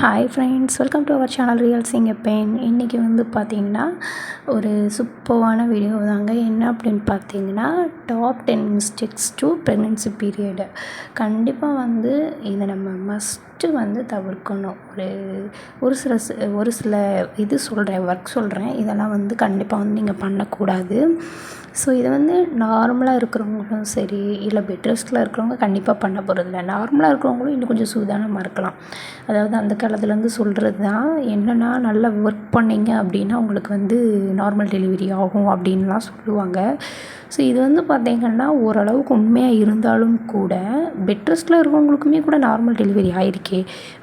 Hi friends welcome to our channel real சிங்க பெயின் இன்றைக்கி வந்து பார்த்திங்கன்னா ஒரு சூப்பர்வான வீடியோ தாங்க. என்ன அப்படின்னு பார்த்தீங்கன்னா top ten mistakes to pregnancy period கண்டிப்பாக வந்து இதை நம்ம மஸ்ட்டு வந்து தவிர்க்கணும். ஒரு ஒரு சில ஒரு சில இது சொல்கிறேன் ஒர்க் சொல்கிறேன் இதெல்லாம் வந்து கண்டிப்பாக வந்து நீங்கள் பண்ணக்கூடாது. ஸோ இதை வந்து நார்மலாக இருக்கிறவங்களும் சரி இல்லை பெட் ரெஸ்ட்டில் இருக்கிறவங்க கண்டிப்பாக பண்ண போகிறதில்ல நார்மலாக இருக்கிறவங்களும் இன்னும் கொஞ்சம் சூதானமாக இருக்கலாம். அதாவது அந்த காலத்துலேருந்து சொல்கிறது தான் என்னென்னா நல்லா ஒர்க் பண்ணிங்க அப்படின்னா உங்களுக்கு வந்து நார்மல் டெலிவரி ஆகும் அப்படின்லாம் சொல்லுவாங்க. ஸோ இது வந்து பார்த்திங்கன்னா ஓரளவுக்கு உண்மையாக இருந்தாலும் கூட பெட் ரெஸ்ட்டில் இருக்கிறவங்களுக்குமே கூட நார்மல் டெலிவரி ஆயிருக்கே.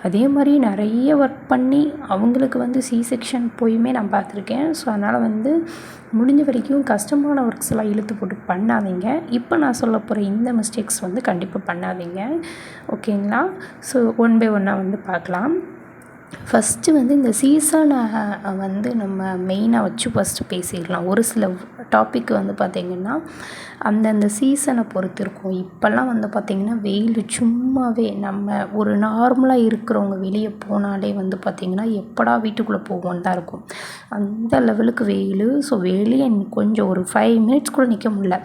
அதே மாதிரி நிறைய ஒர்க் பண்ணி அவங்களுக்கு வந்து சி செக்ஷன் போயுமே நான் பார்த்துருக்கேன். ஸோ அதனால் வந்து முடிஞ்ச வரைக்கும் கஷ்டமான ஒர்க் ஒர்க்ஸ் எல்லாம் இழுத்து போட்டு பண்ணாதீங்க. இப்போ நான் சொல்ல போகிற இந்த மிஸ்டேக்ஸ் வந்து கண்டிப்பாக பண்ணாதீங்க. ஓகேங்களா? ஸோ ஒன் பை ஒன்னாக வந்து பார்க்கலாம். ஃபஸ்ட்டு வந்து இந்த சீசனை வந்து நம்ம மெயினாக வச்சு ஃபஸ்ட்டு பேசிடலாம். ஒரு சில டாபிக் வந்து பார்த்திங்கன்னா அந்தந்த சீசனை பொறுத்து இருக்கும். இப்போல்லாம் வந்து பார்த்திங்கன்னா வெயில் சும்மாவே நம்ம ஒரு நார்மலாக இருக்கிறவங்க வெளியே போனாலே வந்து பார்த்திங்கன்னா எப்படா வீட்டுக்குள்ளே போவோன்னு தான் இருக்கும். அந்த லெவலுக்கு வெயில் ஸோ வெளியே கொஞ்சம் ஒரு ஃபைவ் மினிட்ஸ் கூட நிற்க முடில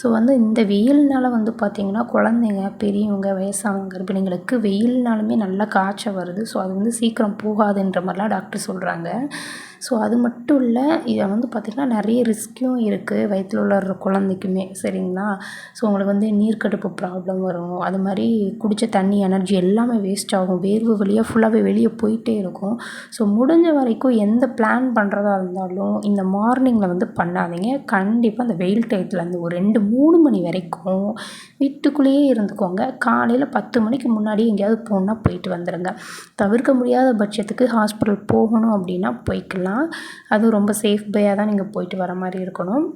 ஸோ வந்து இந்த வெயில்னால் வந்து பார்த்திங்கன்னா குழந்தைங்க பெரியவங்க வயசானவங்க கர்ப்பிணிங்களுக்கு வெயில்னாலுமே நல்லா காய்ச்சல் வருது. ஸோ அது வந்து சீக்கிரம் போகாதுன்ற மாதிரிலாம் டாக்டர் சொல்கிறாங்க ஸோ அது மட்டும் இல்லை இதை வந்து பார்த்திங்கன்னா நிறைய ரிஸ்க்கும் இருக்குது வயிற்றில் உள்ள குழந்தைக்குமே சரிங்களா? ஸோ உங்களுக்கு வந்து நீர்க்கடுப்பு ப்ராப்ளம் வரும். அது மாதிரி குடித்த தண்ணி எனர்ஜி எல்லாமே வேஸ்ட் ஆகும். வேர்வு வழியாக ஃபுல்லாகவே வெளியே போயிட்டே இருக்கும். ஸோ முடிஞ்ச வரைக்கும் எந்த பிளான் பண்ணுறதா இருந்தாலும் இந்த மார்னிங்கில் வந்து பண்ணாதீங்க. கண்டிப்பாக அந்த வெயில் டயத்தில் அந்த ஒரு ரெண்டு மூணு மணி வரைக்கும் வீட்டுக்குள்ளேயே இருந்துக்கோங்க. காலையில் பத்து மணிக்கு முன்னாடி எங்கேயாவது போகணுன்னா போயிட்டு வந்துடுங்க தவிர்க்க முடியாத பட்சத்துக்கு ஹாஸ்பிட்டல் போகணும் அப்படின்னா போய்க்கலாம். அதுவும் ரொம்ப சேஃப் பேயாக தான் நீங்கள் போயிட்டு வர மாதிரி இருக்கணும்.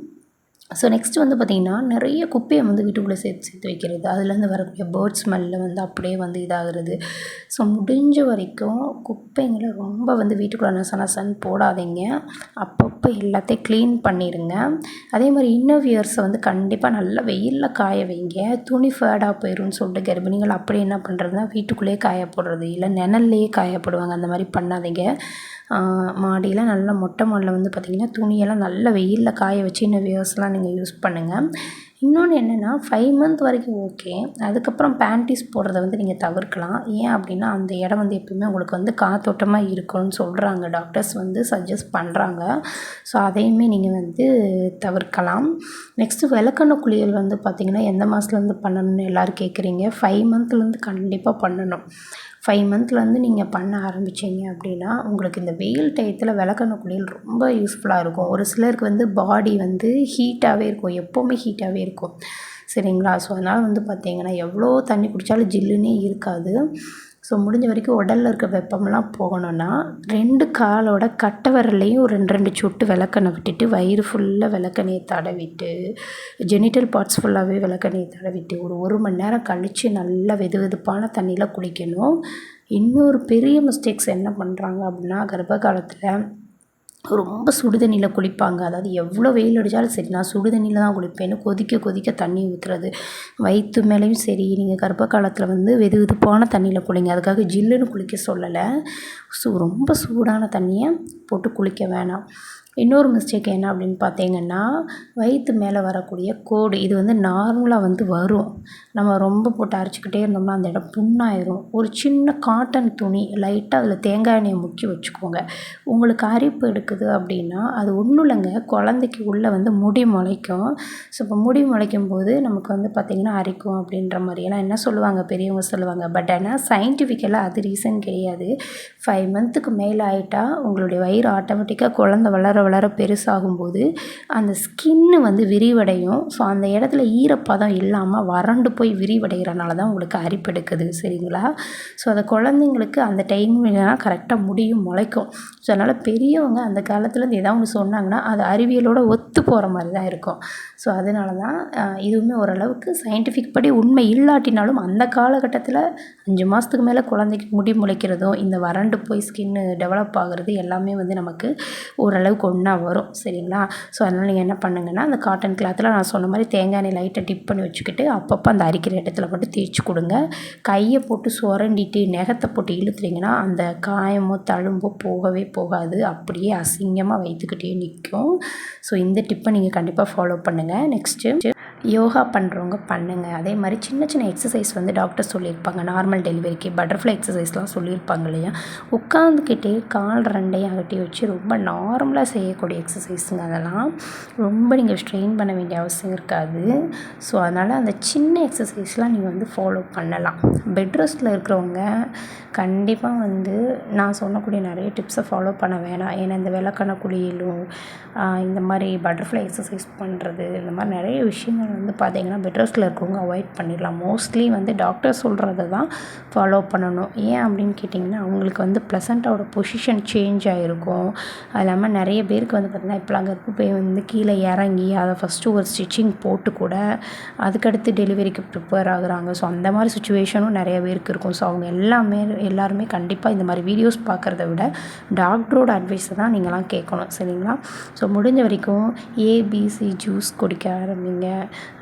ஸோ நெக்ஸ்ட் வந்து பார்த்திங்கன்னா நிறைய குப்பையை வந்து வீட்டுக்குள்ளே சேர்த்து சேர்த்து வைக்கிறது. அதுலேருந்து வரக்கூடிய பேர்ட் ஸ்மெல்லில் வந்து அப்படியே வந்து இதாகிறது. ஸோ முடிஞ்ச வரைக்கும் குப்பைங்களை ரொம்ப வந்து வீட்டுக்குள்ளே நச நசன்னு போடாதீங்க. அப்பப்போ எல்லாத்தையும் க்ளீன் பண்ணிடுங்க. அதே மாதிரி இன்னவியர்ஸை வந்து கண்டிப்பாக நல்லா வெயிலில் காய வைங்க. துணி ஃபேடாக போயிடும்னு சொல்லிட்டு கர்ப்பிணிகள் அப்படி என்ன பண்ணுறதுனா வீட்டுக்குள்ளேயே காய போடுறது இல்லை நிழல்லையே காய போடுவாங்க அந்த மாதிரி பண்ணாதீங்க. மாடியில் நல்ல மொட்டை மாடியில் வந்து பார்த்திங்கன்னா துணியெல்லாம் நல்ல வெயிலில் காய வச்சு இன்னும் வியர்ஸ்லாம் நீங்கள் யூஸ் பண்ணுங்கள் இன்னொன்று என்னென்னா ஃபைவ் மந்த் வரைக்கும் ஓகே அதுக்கப்புறம் பேண்டீஸ் போடுறத வந்து நீங்கள் தவிர்க்கலாம். ஏன் அப்படின்னா அந்த இடம் வந்து எப்பயுமே உங்களுக்கு வந்து காத்தோட்டமாக இருக்கணும்னு சொல்கிறாங்க டாக்டர்ஸ் வந்து சஜஸ்ட் பண்ணுறாங்க ஸோ அதையுமே நீங்கள் வந்து தவிர்க்கலாம். நெக்ஸ்ட்டு விளக்கெண்ணெய் குளியல் வந்து பார்த்திங்கன்னா எந்த மாதத்துலேருந்து பண்ணணும்னு எல்லோரும் கேட்குறீங்க ஃபைவ் மந்த்லேருந்து கண்டிப்பாக பண்ணணும். ஃபைவ் மந்த்லேருந்து நீங்கள் பண்ண ஆரம்பித்தீங்க அப்படின்னா உங்களுக்கு இந்த வெயில் டயத்தில் விளக்கெண்ணெய் குளியல் ரொம்ப யூஸ்ஃபுல்லாக இருக்கும். ஒரு சிலருக்கு வந்து பாடி வந்து ஹீட்டாகவே இருக்கும். எப்போவுமே ஹீட்டாகவே இருக்கும். சரிங்களா? ஸோ அதனால் வந்து பார்த்திங்கன்னா எவ்வளோ தண்ணி குடித்தாலும் ஜில்லுன்னே இருக்காது. ஸோ முடிஞ்ச வரைக்கும் உடலில் இருக்க வெப்பம்லாம் போகணுன்னா ரெண்டு காலோட கட்டை விரல்லையும் ரெண்டு ரெண்டு சொட்டு விளக்கெண்ணெய் விட்டுட்டு வயிறு ஃபுல்லாக விளக்கெண்ணெயை தடவிட்டு ஜெனிட்டல் பார்ட்ஸ் ஃபுல்லாகவே விளக்கெண்ணெயை தடவிட்டு ஒரு ஒரு மணி நேரம் கழித்து நல்லா வெது வெதுப்பான தண்ணியில் குளிக்கணும். இன்னொரு பெரிய மிஸ்டேக்ஸ் என்ன பண்ணுறாங்க அப்படின்னா கர்ப்ப காலத்தில் ரொம்ப சுடு தண்ணியில் குளிப்பாங்க. அதாவது எவ்வளோ வெயில் அடித்தாலும் சரி நான் சுடு தண்ணியில் தான் குளிப்பேன்னு கொதிக்க கொதிக்க தண்ணி ஊற்றுறது வயிற்று மேலேயும் சரி நீங்கள் கர்ப்ப காலத்தில் வந்து வெது வெதுப்பான தண்ணியில் குளிங்க. அதுக்காக ஜில்லுன்னு குளிக்க சொல்லலை. ஸோ ரொம்ப சூடான தண்ணியை போட்டு குளிக்க வேணாம். இன்னொரு மிஸ்டேக் என்ன அப்படின்னு பார்த்தீங்கன்னா வயிற்று மேலே வரக்கூடிய கோடு இது வந்து நார்மலாக வந்து வரும். நம்ம ரொம்ப போட்டு அரைச்சிக்கிட்டே இருந்தோம்னா அந்த இடம் புண்ணாயிரும். ஒரு சின்ன காட்டன் துணி லைட்டாக அதில் தேங்காய் எண்ணெயை முக்கி வச்சுக்கோங்க. உங்களுக்கு அரிப்பு எடுக்குது அப்படின்னா அது ஒன்றும் இல்லைங்க. குழந்தைக்கு உள்ளே வந்து முடி முளைக்கும். ஸோ இப்போ முடி முளைக்கும் போது நமக்கு வந்து பார்த்திங்கன்னா அரிக்கும் அப்படின்ற மாதிரியெல்லாம் என்ன சொல்லுவாங்க? பெரியவங்க சொல்லுவாங்க. பட் ஆனால் சயின்டிஃபிக்கலாக அது ரீசன் கிடையாது. ஃபைவ் மந்த்துக்கு மேலே ஆகிட்டா உங்களுடைய வயிறு ஆட்டோமேட்டிக்காக குழந்த வளர வளர பெருசாகும்போது அந்த ஸ்கின்னு வந்து விரிவடையும். ஸோ அந்த இடத்துல ஈரப்பதம் இல்லாமல் வறண்டு போய் விரிவடைகிறனால தான் உங்களுக்கு அரிப்பெடுக்குது சரிங்களா? ஸோ அந்த குழந்தைங்களுக்கு அந்த டைம்லாம் கரெக்டாக முடியும் முளைக்கும். ஸோ அதனால் பெரியவங்க அந்த காலத்துலேருந்து எதாவது ஒன்று சொன்னாங்கன்னா அது அறிவியலோடு ஒத்து போகிற மாதிரி தான் இருக்கும். ஸோ அதனால தான் இதுவுமே ஓரளவுக்கு சயின்டிஃபிக் படி உண்மை இல்லாட்டினாலும் அந்த காலகட்டத்தில் அஞ்சு மாதத்துக்கு மேலே குழந்தைக்கு முடி முளைக்கிறதும் இந்த வறண்டு போய் ஸ்கின்னு டெவலப் ஆகிறது எல்லாமே வந்து நமக்கு ஓரளவுக்கு ஒன்றா வரும். சரிங்களா? ஸோ அதனால் நீங்கள் என்ன பண்ணுங்கன்னா அந்த காட்டன் கிளாத்தில் நான் சொன்ன மாதிரி தேங்காய் எண்ணெய் லைட்டாக டிப் பண்ணி வச்சுக்கிட்டு அப்பப்போ அந்த அரிக்கிற இடத்துல மட்டும் தேய்ச்சி கொடுங்க. கையை போட்டு சுரண்டிட்டு நெகத்தை போட்டு இழுத்துறீங்கன்னா அந்த காயமோ தழும்போ போகவே போகாது. அப்படியே அசிங்கமாக வைத்துக்கிட்டே நிற்கும். ஸோ இந்த டிப்பை நீங்கள் கண்டிப்பாக ஃபாலோ பண்ணுங்கள் நெக்ஸ்ட்டு யோகா பண்ணுறவங்க பண்ணுங்கள் அதே மாதிரி சின்ன சின்ன எக்ஸசைஸ் வந்து டாக்டர் சொல்லியிருப்பாங்க. நார்மல் டெலிவரிக்கு பட்டர்ஃப்ளை எக்ஸசைஸ்லாம் சொல்லியிருப்பாங்க இல்லையா? உட்காந்துக்கிட்டே கால் ரெண்டையும் அகட்டி வச்சு ரொம்ப நார்மலாக செய்யக்கூடிய எக்ஸசைஸுங்க அதெல்லாம். ரொம்ப நீங்கள் ஸ்ட்ரெயின் பண்ண வேண்டிய அவசியம் இருக்காது. ஸோ அதனால் அந்த சின்ன எக்ஸசைஸ்லாம் நீங்கள் வந்து ஃபாலோ பண்ணலாம். பெட் ரெஸ்ட்டில் இருக்கிறவங்க கண்டிப்பாக வந்து நான் சொல்லக்கூடிய நிறைய டிப்ஸை ஃபாலோ பண்ண வேணாம். ஏன்னா இந்த விளக்கண குளியலும் இந்த மாதிரி பட்டர்ஃப்ளை எக்ஸசைஸ் பண்ணுறது இந்த மாதிரி நிறைய விஷயங்கள் வந்து பார்த்திங்கன்னா பெட் ரெஸ்ட்டில் இருக்கவங்க அவாய்ட் பண்ணிடலாம். மோஸ்ட்லி வந்து டாக்டர் சொல்கிறத தான் ஃபாலோ பண்ணணும். ஏன் அப்படின்னு கேட்டிங்கன்னா அவங்களுக்கு வந்து ப்ளசண்ட்டோட பொசிஷன் சேஞ்ச் ஆகிருக்கும் அது இல்லாமல் நிறைய பேருக்கு வந்து பார்த்திங்கன்னா இப்போலாம் கர்ப்பப்பை வந்து கீழே இறங்கி அதை ஃபஸ்ட்டு ஒரு ஸ்டிச்சிங் போட்டு கூட அதுக்கடுத்து டெலிவரிக்கு ப்ரிப்பேர் ஆகுறாங்க. ஸோ அந்த மாதிரி சுச்சுவேஷனும் நிறைய பேருக்கு இருக்கும். ஸோ அவங்க எல்லாமே எல்லாருமே கண்டிப்பாக இந்த மாதிரி வீடியோஸ் பார்க்குறத விட டாக்டரோட அட்வைஸை தான் நீங்களாம் கேட்கணும். சரிங்களா? ஸோ முடிஞ்ச வரைக்கும் ஏபிசி ஜூஸ் குடிக்க ஆரம்பிங்க.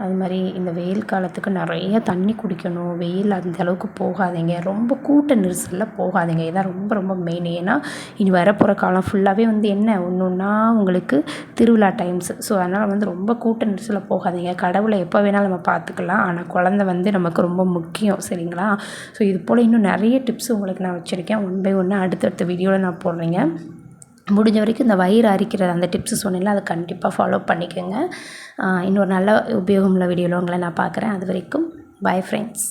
அது மாதிரி இந்த வெயில் காலத்துக்கு நிறைய தண்ணி குடிக்கணும். வெயில் அந்த அளவுக்கு போகாதீங்க. ரொம்ப கூட்ட நெரிசலில் போகாதீங்க. இதான் ரொம்ப ரொம்ப மெயின் ஏன்னா இனி வரப்போகிற காலம் ஃபுல்லாகவே வந்து என்ன? ஒன்று ஒன்றா உங்களுக்கு திருவிழா டைம்ஸ் ஸோ அதனால் வந்து ரொம்ப கூட்ட நெரிசலில் போகாதீங்க. கடவுளை எப்போ வேணாலும் நம்ம பார்த்துக்கலாம். ஆனால் குழந்த வந்து நமக்கு ரொம்ப முக்கியம். சரிங்களா? ஸோ இது போல் இன்னும் நிறைய டிப்ஸ் உங்களுக்கு நான் வச்சுருக்கேன். ஒன் பை ஒன்று அடுத்தடுத்த வீடியோவில் நான் போடுறேங்க. முடிஞ்ச வரைக்கும் இந்த வயிறு அரிக்கிற அந்த டிப்ஸு சொன்னீங்களா அதை கண்டிப்பாக ஃபாலோ பண்ணிக்கோங்க. இன்னொரு நல்ல உபயோகமுள்ள வீடியோவில் உங்களை நான் பார்க்குறேன். அது வரைக்கும் பை ஃப்ரெண்ட்ஸ்